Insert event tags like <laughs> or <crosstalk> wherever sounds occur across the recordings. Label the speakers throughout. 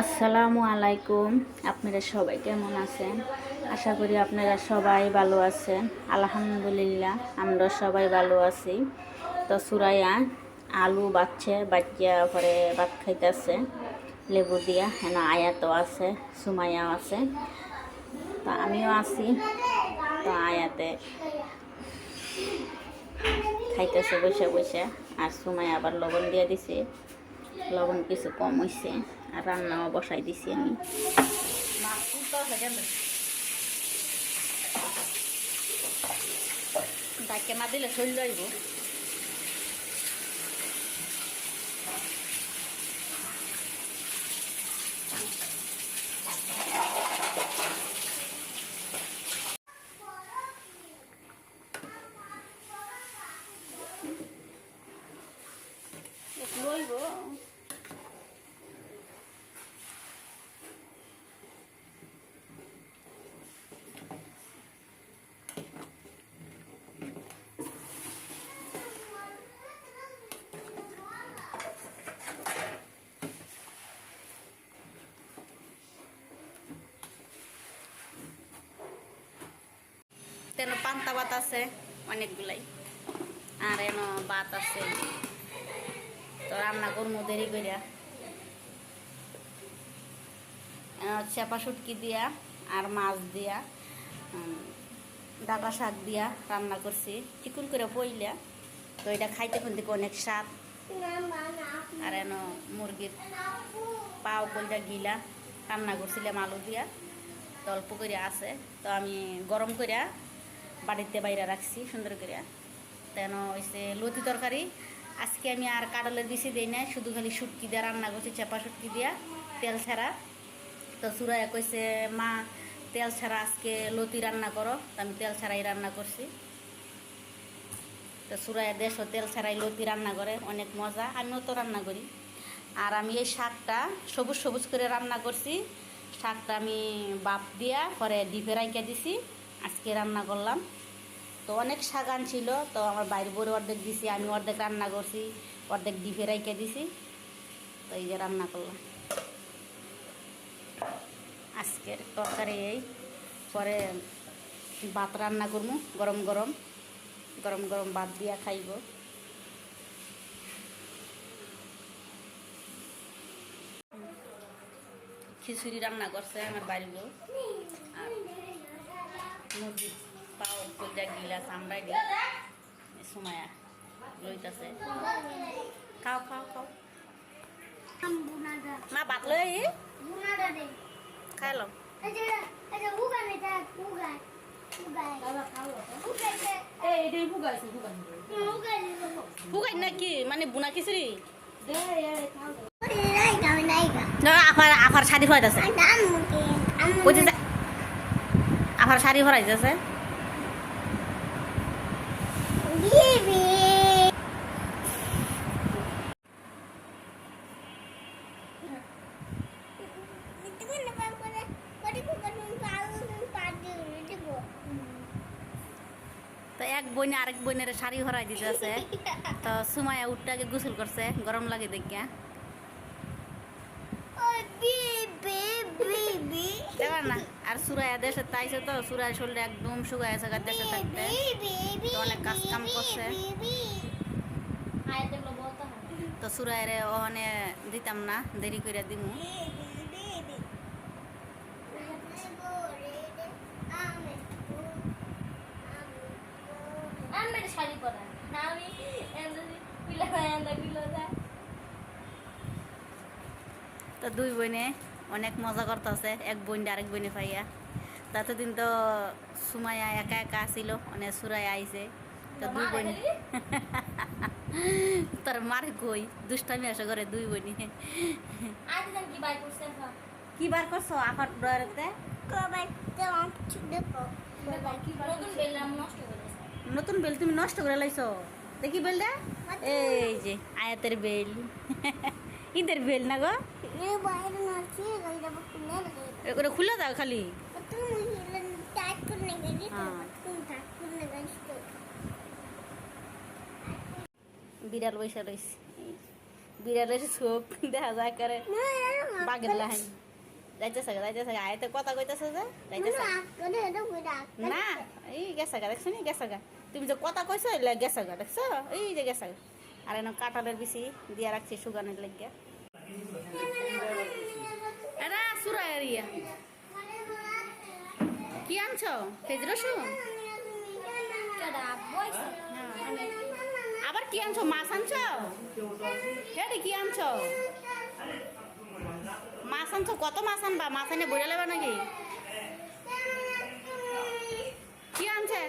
Speaker 1: আসসালামু আলাইকুম। আপনারা সবাই কেমন আছেন? আশা করি আপনারা সবাই ভালো আছেন। আলহামদুলিল্লাহ আমরা সবাই ভালো আছি। তো সুরাইয়া আলু বাচ্চে বাচ্চা পরে ভাত খাইতেছে। লেবু দিয়া, হেন আয়াতও আছে, সুমাইয়াও আছে। তো আমিও আছি। তো আয়াতে খাইতেছে, বসে বসে। আর সুমাইয়া আবার লবণ দিয়ে দিছে। লবণ কিছু কম হয়েছে আর রান্নাও বসাই দিছি আমি। ডাকে না দিলে শৈল যাইব লইব। তেন পান্তা ভাত আছে, অনেকগুলাই। আর এন ভাত আছে। তো রান্না করব দেরি করিয়া চেপা শুটকি দিয়া আর মাছ দিয়া ডাটা শাক দিয়া রান্না করছি। চিকুন করে পইলা, তো এটা খাইতে খুন থেকে অনেক স্বাদ। আর এন মুরগির পাও কইটা গিলা রান্না করছিলাম আলু দিয়া, তো অল্প করে আছে। তো আমি গরম করিয়া বাড়িতে বাইরে রাখছি, সুন্দর করিয়া তেন হয়েছে লতি তরকারি। আজকে আমি আর কাডলের বেশি দিই না শুধু খালি শুটকি দিয়ে রান্না করছি, চেপা শুটকি দিয়া, তেল ছাড়া। তো সুরাইয়া কইছে, মা, তেল ছাড়া আজকে লতি রান্না করো। তো আমি তেল ছাড়াই রান্না করছি। তো সুরাইয়া দেশও তেল ছাড়াই লতি রান্না করে, অনেক মজা, আমিও তো রান্না করি। আর আমি এই শাকটা সবুজ সবুজ করে রান্না করছি। শাকটা আমি বাপ দিয়া পরে ডিপে রাইকা দিছি। আজকে রান্না করলাম। তো অনেক শাক আনছিল, তো আমার বাইরে বড় অর্ধেক দিছি, আমি অর্ধেক রান্না করছি, অর্ধেক ডিপে রাইকা দিছি। তো এই যে রান্না করলাম। আজকের তরকারি এই, পরে ভাত রান্না করব গরম গরম গরম গরম ভাত দিয়া খাইব। খিচুড়ি রান্না করছে আমার বাড়ির বউ আর মুরগি পাও কইটা গিলা চামড়াই দি। সুমায়া লইতাছে। খাও খাও খাও। মা ভাত লই আহি। খাই লম ফুগাই না কি মানে বুনা খিচুড়ি না আফার আফার শাড়ি ফরাইতেছে আফার শাড়ি ফরাইতেছে তো এক বইনে আরেক বইনের শাড়ি ভরাই দিতেছে। তো সুমায়া উঠটাকে গোসল করছে গরম লাগে দেখিয়া না আর সুরায়া দেশে তাইছে তো সুরায় শরীরে একদম শুকায় আছে গা দেশে থাকতে। অনেক কাজ কাম করছে। তো সুরায়ের ওখানে দিতাম না দেরি করে দিমু।
Speaker 2: শাড়ি পরা। না আমি পিলা পিলা
Speaker 1: তো দুই বোনে অনেক মজা করতেছে এক বোন আরেক বোনে পাইয়া তাতে দিন তো সুমাইয়া একা একা আসিল অনেক সুরাই আইছে। তো দুই বোন <laughs> তোর মারে কই? দুষ্টামি আসে ঘরে দুই বোনি
Speaker 2: কি
Speaker 1: বার করছ আফার ডয়ারেতে
Speaker 2: নতুন বেললাম নষ্ট করে দিয়েছে।
Speaker 1: নতুন বেল তুমি নষ্ট করে লাইছো? দেখি বেলটা। এই যে আয়াতের বেল। <laughs> ঈদের বেল না গো? ওটা খুলে দাও খালি। বিড়াল বৈশা রয়েছে বিড়ালের চোখ দেখা যায় করে বাঘের যাইতেছে যাইতেছে গা আয়তে কথা কইতেছে যে যাইতেছে না এই গেছে গা দেখছ নি গেছে গা তুমি যে কথা কইছো এলে গেছে গা দেখছ এই যে গেছে আর এনে কাঁঠালের বেশি দিয়া রাখছি সুগানের লাগিয়া এরা সুরাই ইয়া। কি আনছো? তেজ রসুন? আবার কি আনছো? মাছ আনছো? হেডি, কি আনছো? মাছ আনছো? কত মাছ আনবা? মাছ এনে বইয়া লেবা নাকি? কি আনছে?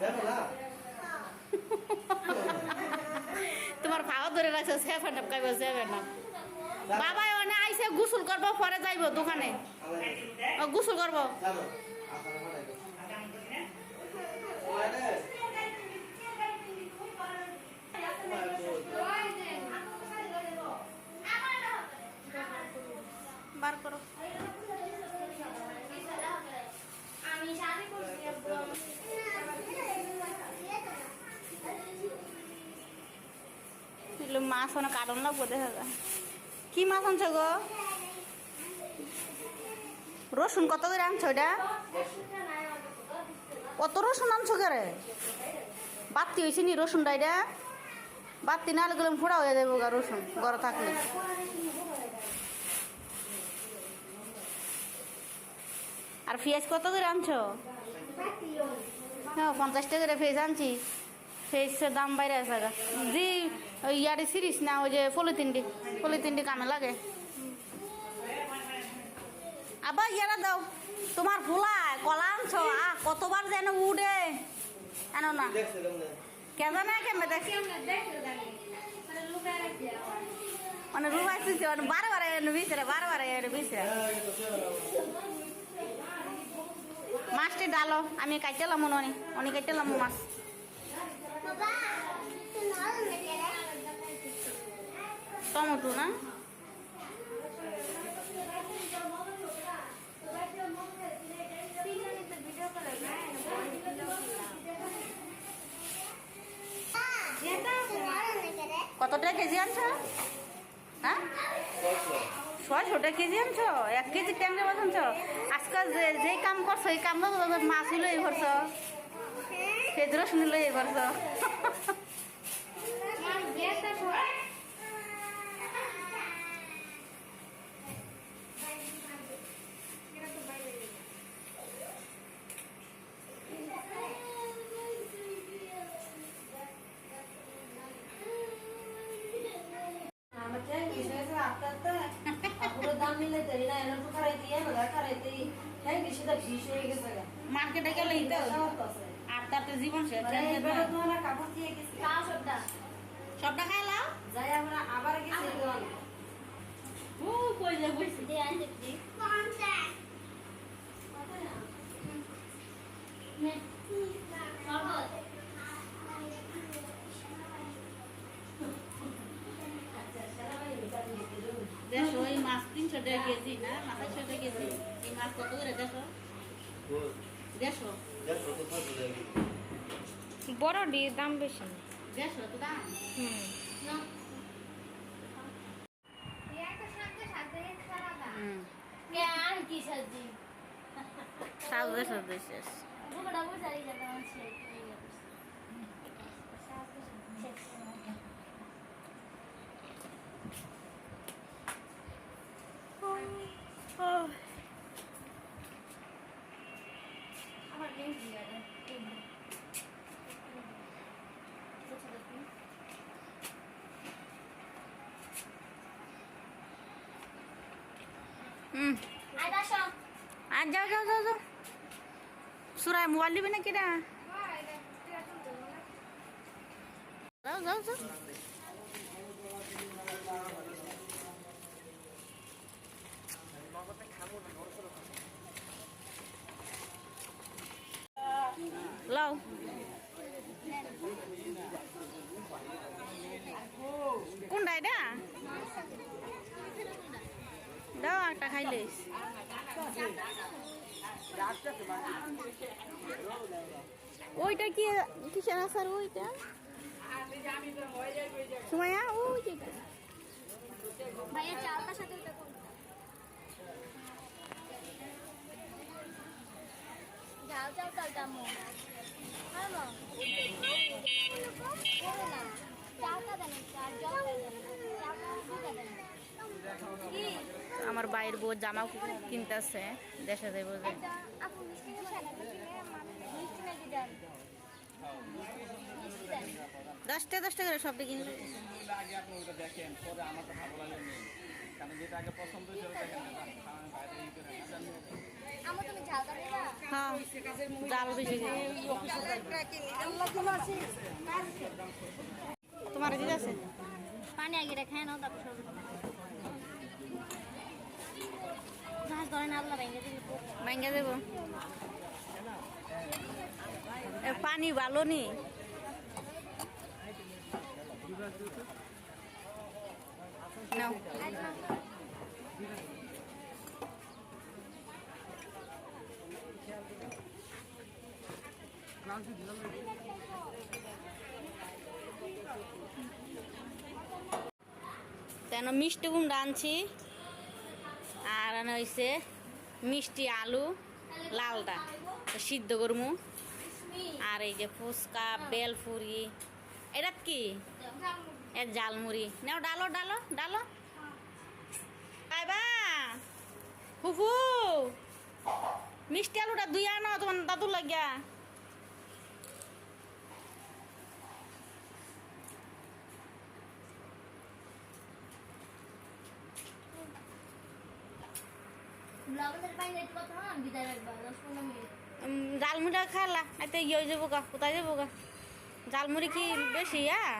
Speaker 1: তোমার রাখছো সেভেন আপ কাইব সেভেন আপ বাবা ওনে আইসে গোসল করব পরে যাইব দোকানে। গোসল করব। এগুলো মাছ অনেক কাটন লাগবো, দেখা যায় কি মাছ আনছো গো? রসুন কত করে আনছো এটা? কত রসুন আনছো করে? বাতি হয়েছে নি রসুনটা এটা? বাতি না হলে গেলাম ফোড়া হয়ে যাব গা রসুন, ঘরে থাকলে। আর পেঁয়াজ কত করে আনছো? হ্যাঁ পঞ্চাশ টাকা করে পেঁয়াজ আনছি। পেঁয়াজের দাম বাইরে আছে জি ইয়ারে সিরিস না, ওই যে পলিথিনটি পলিথিনটি কামে লাগে। আবার ইয়ারা দাও। তোমার ফুলায় কলা আনছো আ কতবার যেন উড়ে। এনো না। কেন না কেমন দেখ। মানে রুবাই তুলছে মানে বারে বারে এনে বারে বারে এনে বিচরে মাছটি ডালো, আমি কাইতেলাম মনে অনি অনি কাইতেলাম মাছ। টমেটো না? কত টাকা কেজি আনছ? হ্যাঁ? ছয়শো টাকা কেজি আনছ? এক কেজি ট্যাংরা মাছ আনছো? আজকাল যে কাম করছ এই কাম মাছ হইল এই করছ খেজুর শুনিলো এই করছ মার্কেটে গেলেই তো। আর তাতে জীবন শেষ
Speaker 2: কাও সবটা।
Speaker 1: সবটা খাইলাম ও কই যা বইছি
Speaker 2: দিয়ে আনতে দি শরবত
Speaker 1: দেড়শো ওই মাছ তিনশো টাকা কেজি না? সাতাশশো টাকা কেজি। এই মাছ কত করে? দেড়শো দেড়শো
Speaker 3: বড় ডির দাম বেশি। না
Speaker 1: দেড়শো তো দাম
Speaker 3: হুম
Speaker 1: হুম
Speaker 2: কেন কি সবজি
Speaker 1: শাক দেড়শো দেড়শো
Speaker 2: বুকটা বুঝাই যাবে আছে আমার গেঞ্জি আছে
Speaker 1: হুম
Speaker 2: আই দাসো
Speaker 1: আর যাও যাও যাও যাও সুরায় মোবাইল দিবি না কিনা যাও যাও যাও লও কোনটা এটা একটা ওইটা কি কিসের আসার ওইটা? সুমাইয়া ওই যে
Speaker 2: ভাইয়া চালটার সাথে কি?
Speaker 1: আমার বাইরের বউ জামা কিনতেছে দেশে যাইব যে।
Speaker 2: দেন?
Speaker 1: দশটা দশটা করে সব কিনবে হ্যাঁ। তোমার দিদি আছে?
Speaker 2: পানি আগে রেখে নাও তারপর
Speaker 1: মাইঙ্গা দেব। পানি ভালো নি? কেন মিষ্টি কুমড়া আনছি। আর হয়েছে মিষ্টি আলু লালটা সিদ্ধ করমু। আর এই যে ফুচকা, বেলপুরি, এটা কি? এ জালমুড়ি নাও, ডালো ডালো ডালো। আইবা মিষ্টি আলুটা দুই আনো তোমার দাদু লাগিয়া
Speaker 2: ব্লগের পাইলে একটু কথা হন বিদায় রাখবা দশ পনেরো মিনিট
Speaker 1: উম, জালমুড়িটা খালা এতে ইয়ে হয়ে যাব গা কোথায় যাব গা? জালমুড়ি কি বেশি হ্যাঁ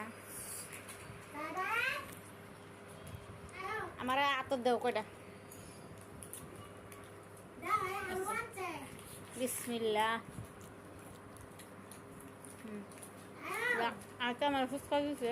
Speaker 1: আমার আতর দেও কয়টা? বিসমিল্লা আজকে আমার ফুচকা দিছে?